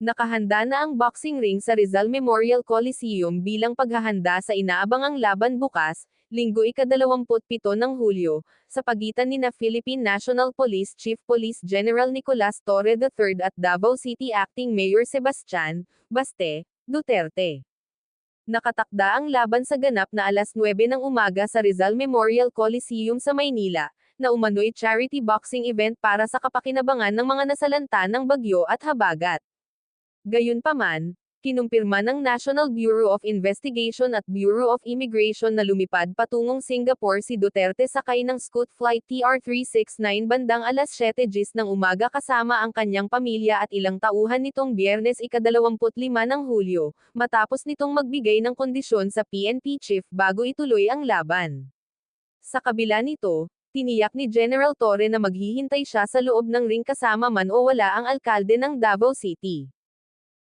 Nakahanda na ang boxing ring sa Rizal Memorial Coliseum bilang paghahanda sa inaabangang laban bukas, linggo ika-27 ng Hulyo, sa pagitan ni na Philippine National Police Chief Police General Nicolas Torre III at Davao City Acting Mayor Sebastian Baste Duterte. Nakatakda ang laban sa ganap na alas 9 ng umaga sa Rizal Memorial Coliseum sa Maynila, na umano'y charity boxing event para sa kapakinabangan ng mga nasalanta ng bagyo at habagat. Gayunpaman, kinumpirma ng National Bureau of Investigation at Bureau of Immigration na lumipad patungong Singapore si Duterte sakay ng Scoot Flight TR-369 bandang alas 7 gis ng umaga kasama ang kanyang pamilya at ilang tauhan nitong biyernes ika-25 ng Hulyo, matapos nitong magbigay ng kondisyon sa PNP chief bago ituloy ang laban. Sa kabila nito, tiniyak ni General Torre na maghihintay siya sa loob ng ring kasama man o wala ang alkalde ng Davao City.